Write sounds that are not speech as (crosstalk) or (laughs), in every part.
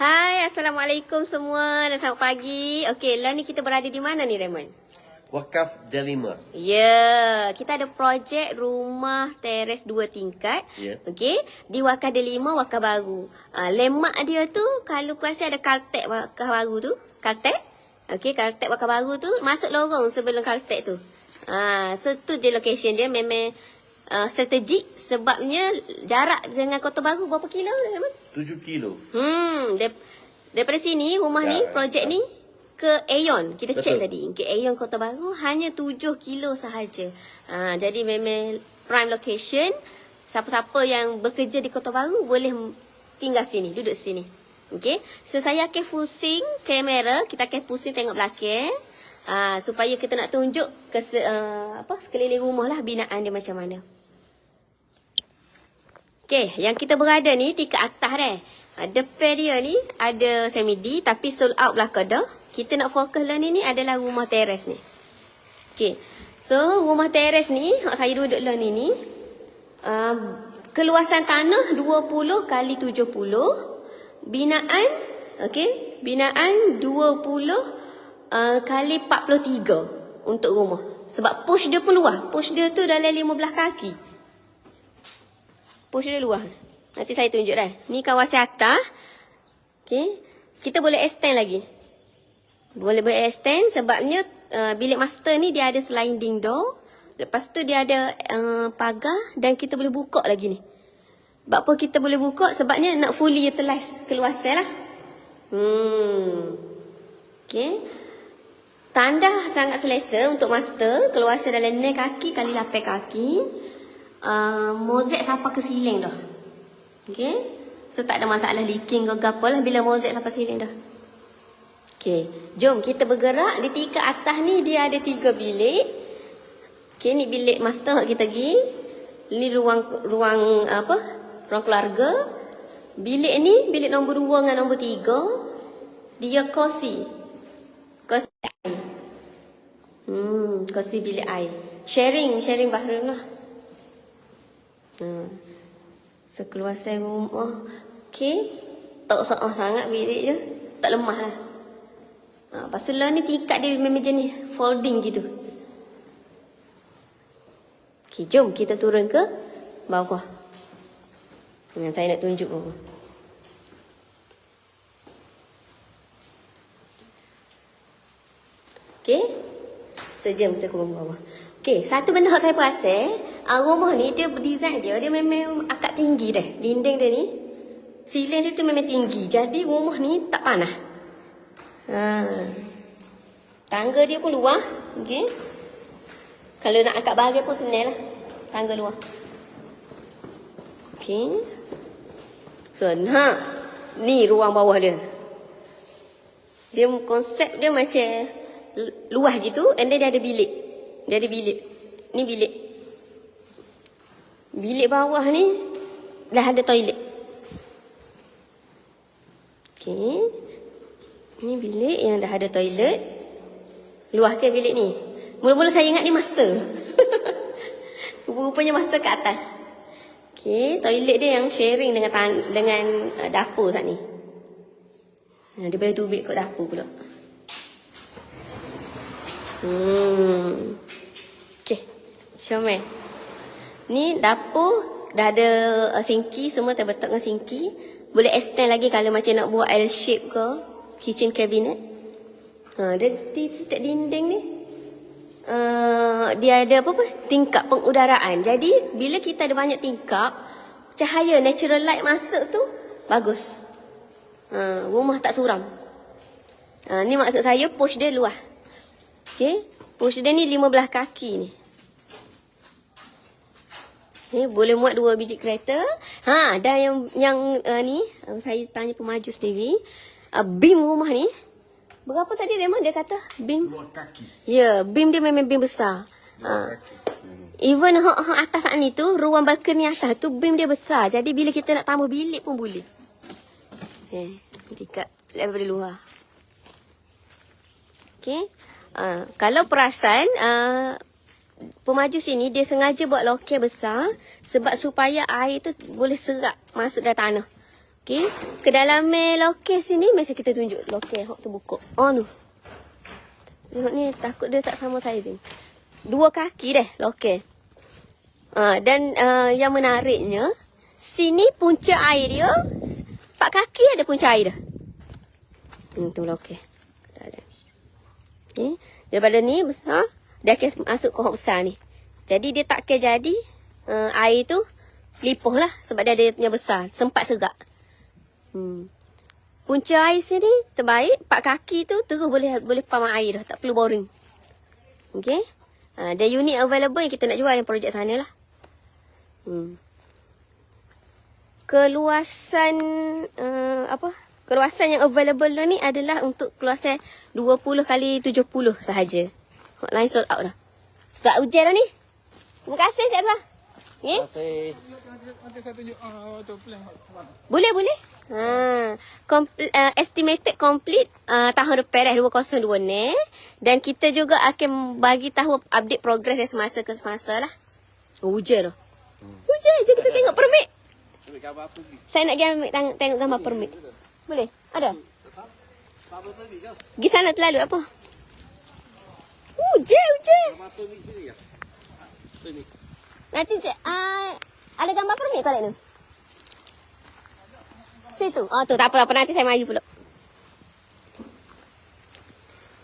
Hai, Assalamualaikum semua dan selamat pagi. Okey, lah ni kita berada di mana ni Raymond? Wakaf Delima. Ya, kita ada projek rumah teres dua tingkat. Ya. Okey, di Wakaf Delima, Wakaf Baru. Uh, lemak dia tu, kalau kuasa ada Kaltek Wakaf Baru tu. Kaltek? Okey, Kaltek Wakaf Baru tu, masuk lorong sebelum Kaltek tu. Ah, so tu je location dia memang uh, strategik sebabnya jarak dengan Kota Baru berapa kilo Raymond? 7 kilo. Hmm, dep- daripada sini rumah ni, Ya. projek ni ke Aeon. Kita Betul. cek tadi. Ke Aeon Kota Baru hanya 7 kilo sahaja. Ha, jadi memang prime location. Siapa-siapa yang bekerja di Kota Baru boleh tinggal sini, duduk sini. Okey. So saya akan pusing kamera, kita akan pusing tengok belakang. Ah supaya kita nak tunjuk ke uh, apa sekeliling rumah lah binaan dia macam mana. Okey, yang kita berada ni tingkat atas dah. Depan dia ni ada semi D tapi sold out belakang dah. Kita nak fokus lah ni ni adalah rumah teres ni. Okey. So, rumah teres ni, hak saya duduk lah ni ni. Uh, keluasan tanah 20 kali 70. Binaan, okey. Binaan 20 uh, kali 43 untuk rumah. Sebab push dia pun luas. Push dia tu dalam 15 kaki. Push dia luar. Nanti saya tunjuk dah. Ni kawasan atas. Okay. Kita boleh extend lagi. Boleh boleh extend sebabnya uh, bilik master ni dia ada sliding door. Lepas tu dia ada uh, pagar dan kita boleh buka lagi ni. Sebab apa kita boleh buka? Sebabnya nak fully utilize keluasan lah. Hmm. Okay. Tanda sangat selesa untuk master. Keluasan dalam 6 kaki kali 8 kaki. Uh, mozaik sampai ke siling dah. Okay. So tak ada masalah leaking ke apa lah bila mozaik sampai siling dah. Okay. Jom kita bergerak. Di tingkat atas ni dia ada tiga bilik. Okay ni bilik master kita pergi. Ni ruang ruang apa? Ruang keluarga. Bilik ni bilik nombor dua dengan nombor tiga. Dia kosi. Kosi air. Hmm, kosi bilik air. Sharing, sharing bathroom lah. Hmm. Sekeluasan rumah. Okey. Tak usah sangat bilik je. Tak lemah lah. Ha, pasal lah ni tingkat dia memang jenis folding gitu. Okey, jom kita turun ke bawah. Yang saya nak tunjuk bawah. Okey. Sejam kita ke bawah. Okey, satu benda yang saya perasan, uh, rumah ni dia design dia dia memang akak tinggi dah. Dinding dia ni siling dia tu memang tinggi. Jadi rumah ni tak panas. Ha. Tangga dia pun luar. Okey. Kalau nak angkat bahagian pun senang lah. Tangga luar. Okey. So, ha. Ni ruang bawah dia. Dia konsep dia macam lu- luas gitu and then dia ada bilik. Dia ada bilik. Ni bilik. Bilik bawah ni dah ada toilet. Okey. Ni bilik yang dah ada toilet. Luas ke bilik ni? Mula-mula saya ingat ni master. (laughs) Rupa-rupanya master kat atas. Okey, toilet dia yang sharing dengan tan- dengan uh, dapur saat ni. Ha, dia boleh tubik kat dapur pula. Hmm. Okey. Comel. Ni dapur dah ada uh, sinki semua terbetul dengan sinki. Boleh extend lagi kalau macam nak buat L shape ke kitchen cabinet. Ha, dia di setiap dinding ni uh, dia ada apa apa tingkap pengudaraan. Jadi bila kita ada banyak tingkap, cahaya natural light masuk tu bagus. Ha, rumah tak suram. Ha, ni maksud saya push dia luas. Okey. Push dia ni 15 kaki ni. Ni boleh muat dua biji kereta. Ha, dan yang yang uh, ni uh, saya tanya pemaju sendiri, uh, beam rumah ni berapa tadi Raymond dia kata beam? Dua kaki. Ya, beam dia memang beam besar. Dua Ha. kaki. Even hak hak atas saat ni tu, ruang balkoni atas tu beam dia besar. Jadi bila kita nak tambah bilik pun boleh. Eh, tingkat daripada luar. Okey. Uh, kalau perasan, uh, pemaju sini dia sengaja buat lokal besar sebab supaya air tu boleh serap masuk dalam tanah. Okey. Kedalaman lokes sini mesti kita tunjuk lokes hok tu buka. Oh tu. Tengok ni takut dia tak sama saiz ni. Dua kaki deh lokes. Uh, dan uh, yang menariknya sini punca air dia empat kaki ada punca air dah. Hmm, tu lokes. Ada. Ni daripada ni besar dia akan masuk ke hok besar ni. Jadi dia tak akan jadi uh, air tu lipuh lah sebab dia ada yang besar. Sempat segak. Hmm. Punca air sini terbaik. Pak kaki tu terus boleh boleh pam air dah. Tak perlu boring. Okay. Ha, dia unit available yang kita nak jual yang projek sana lah. Hmm. Keluasan uh, apa? Keluasan yang available ni adalah untuk keluasan 20 kali 70 sahaja. Hot line sold out dah. Start hujan dah ni. Terima kasih Cik Azhar. Okay. Terima kasih. Nanti saya tunjuk tu plan. Boleh, boleh. Ha, Compl- uh, estimated complete uh, tahun depan dah 202 ni. Dan kita juga akan bagi tahu update progress dari semasa ke semasa lah. Oh, hujan dah. Hujan je kita tengok permit. Saya nak pergi ambil tang- tengok gambar permit. Boleh? Ada? Pergi sana terlalu apa? Hujan, hujan. Gambar apa ni sini ya? Sini. Nanti uh, ada gambar permit kau ni? Situ. Oh tu tak apa apa nanti saya maju pula.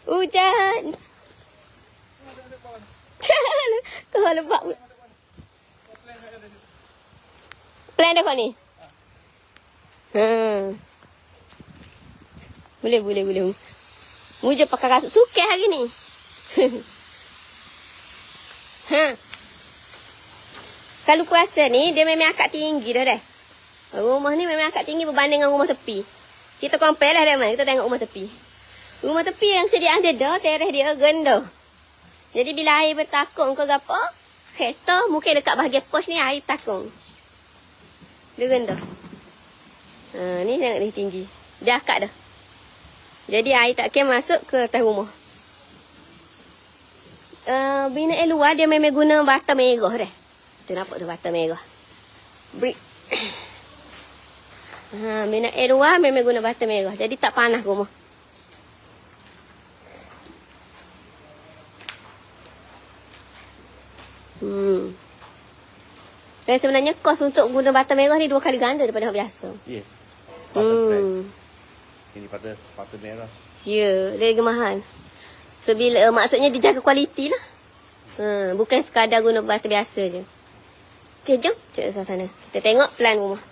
Hujan. (laughs) Kau lebak pula. Plan dah kau ni? Hmm. Boleh, boleh, boleh. Muja pakai kasut suka hari ni. (laughs) ha. Kalau kuasa ni, dia memang akak tinggi dah dah. Rumah ni memang akak tinggi berbanding dengan rumah tepi. Kita compare lah Rahman. Kita tengok rumah tepi. Rumah tepi yang sedia ada dah, teres dia genda. Jadi bila air bertakung ke apa, kereta mungkin dekat bahagian pos ni air bertakung. Dia genda. Ha, ni ni tinggi. Dia akak dah. Jadi air tak akan masuk ke atas rumah. Uh, binaan luar dia memang guna bata merah dah. Tu nampak tu bata merah. Brick. (coughs) Ha, minat air luar memang guna bata merah. Jadi tak panas rumah. Hmm. Dan sebenarnya kos untuk guna bata merah ni dua kali ganda daripada biasa. Yes. Patah black. Hmm. Ini patah patah merah. Ya, dia lagi mahal. So bila uh, maksudnya dia jaga kualiti lah. Ha, bukan sekadar guna bata biasa je. Okey, jom. Cik sana. Kita tengok plan rumah.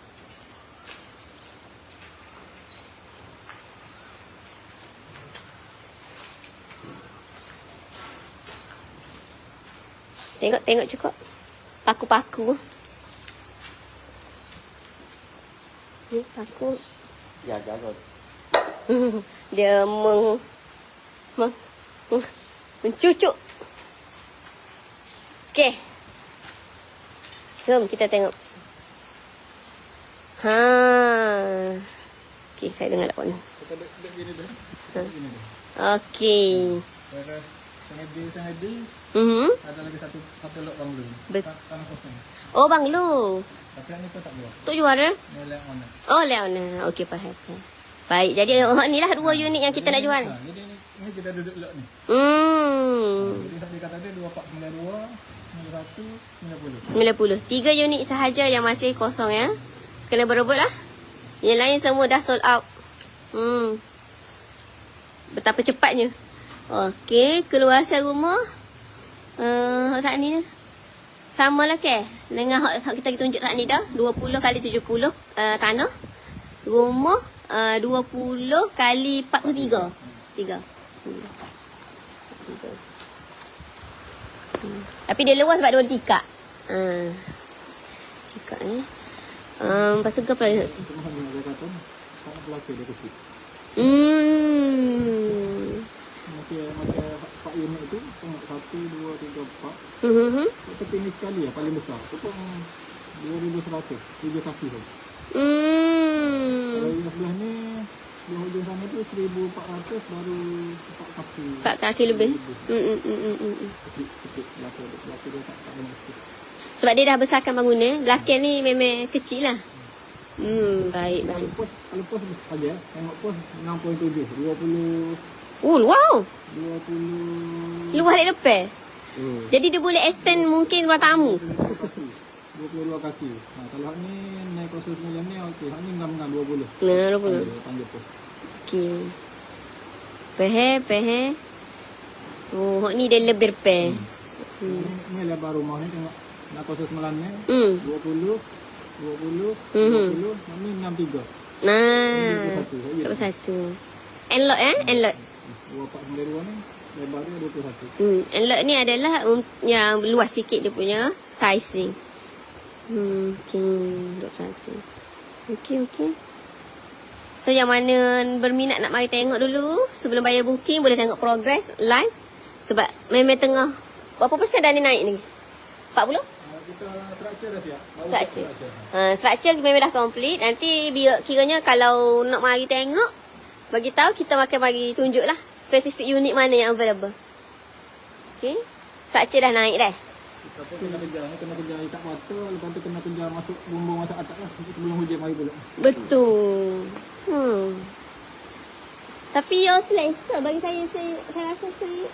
Tengok, tengok cukup. Paku-paku. Ni paku. Ya, jangan. (laughs) Dia meng, meng mencucuk. Okey. Jom kita tengok. Ha. Okey, saya dengar dapat ni. Ha. Okey. Sangat dia sangat dia. Mhm. Ada lagi satu satu lot banglo. Bet- Ta- Tanah kosong. Oh, banglo. Tapi ni tu tak jual? Ni lain mana? Oh, Leona. Okey, faham. Baik, jadi oh, (laughs) inilah dua unit yang kita nak jual. Ha, jadi kita duduk lot ni. Hmm. Jadi tak dikata dia 2492 900 90. 90. Tiga unit sahaja yang masih kosong ya. Kena berebut lah. Yang lain semua dah sold out. Hmm. Betapa cepatnya. Okey, keluasan rumah. Uh, saat ni ni. Sama lah ke? Dengan hak hak kita tunjuk saat ni dah. 20 kali 70 uh, tanah. Rumah uh, 20 kali 43. Tiga. Hmm. Tiga. Hmm. Tapi dia luas sebab dia ada tikak. Ha. Tikak ni. Um, lepas tu apa lagi nak. Hmm. Maka pak unit tu tengok 1 2 3 4 Mhm. Tapi ni sekali lah paling besar. Tu pun 2100 7 kaki tu. Hmm. Kalau yang sebelah ni di hujung sana tu 1400 baru 4 kaki. Empat kaki lebih. Hmm, hmm, hmm, hmm, hmm. Dia. Dia tak tak sikit. Sebab dia dah besarkan bangunan. Belakang ni memang kecil lah. Hmm, baik, Kalau baik. pos, kalau pos saja, tengok pos 6.7, 20, Oh, wow. 20, Luar lek lepas. oh, Jadi dia boleh extend mungkin ruang tamu. 22 kaki. 22 kaki. Nah, kalau hak ni naik khusus ni ni okey. Hak ni ngam-ngam 20. Nah, apa Panggil, panggil pos. Okey. Pehe, pehe. Oh, hok ni dia lebih repair. Hmm. Ni, ni lebar rumah ni tengok. Nak khusus malam ni Hmm. 20, 20, Mhm. 20. Hak ni 63. Nah. 21. 21. Enlock eh? Enlock. 2492 ni lebar dia 21. Hmm, enlock ni adalah um, yang luas sikit dia punya size ni. Hmm, okey, 21. Okey, okey. So yang mana berminat nak mari tengok dulu sebelum bayar booking boleh tengok progress live sebab memang tengah berapa persen dah ni naik ni? 40? Ah, Kita structure dah siap. Structure. structure. Ha, structure memang dah complete. Nanti biar kiranya kalau nak mari tengok bagi tahu kita makan bagi tunjuk lah spesifik unit mana yang available. Okay. Structure dah naik dah. Siapa kena kejar ni kena kejar ikat mata lepas tu kena kejar masuk bumbung masuk atas lah sebelum hujan mari pula. Betul. Hmm. Tapi yo selesa bagi saya saya, saya rasa saya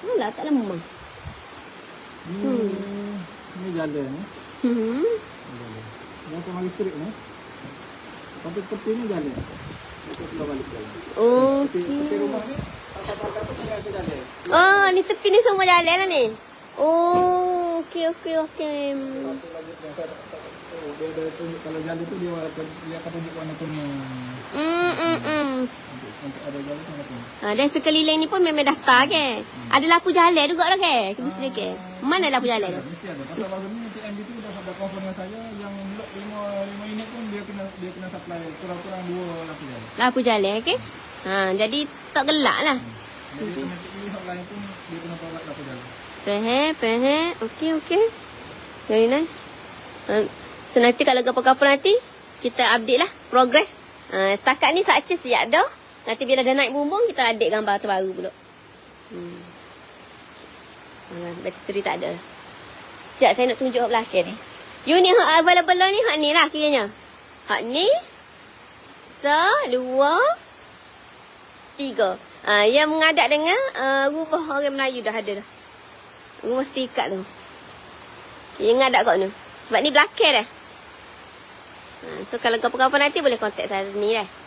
Alah tak lemah. Ni Hmm. ni jalan ni. Hmm. Ni Jalan. Yang tu mari straight ni. Lepas tu tepi ni jalan. Balik. Tepi, tepi rumah ni ke jalan. Oh, ni tepi ni semua jalan lah ni. Oh, okey okey okey. Dia ada tunjuk kalau jalan tu dia akan dia akan tunjuk warna kuning. Hmm hmm hmm. Ha, dan sekeliling ni pun memang daftar ke? Ada lampu jalan juga lah ke? Kita sedia ke? Mana lampu jalan? Mesti ada. Pasal baru ni TMB tu dah ada confirm dengan saya yang blok 5 5 unit pun dia kena dia kena supply kurang-kurang dua lampu jalan. Lampu jalan ke? Ha, jadi tak gelak lah. Jadi automatically hak lain pun dia kena provide lampu jalan. Pehe, pehe. Okey, okey. Very nice. Ha, so nanti kalau apa-apa nanti, kita update lah progress. Ha, setakat ni structure siap dah. Nanti bila dah naik bumbung, kita adik gambar terbaru pula. Hmm. Ha, bateri tak ada lah. Sekejap, saya nak tunjuk hak belakang ni. Unit hak available lah ni, hak ni lah kiranya. Hak ni. So, dua. Tiga. Ha, yang mengadap dengan uh, rumah orang Melayu dah ada dah. Rumah setikat tu. Yang ngadak kat ni. Sebab ni belakang dah. Ha, so kalau apa-apa nanti boleh contact saya sini dah.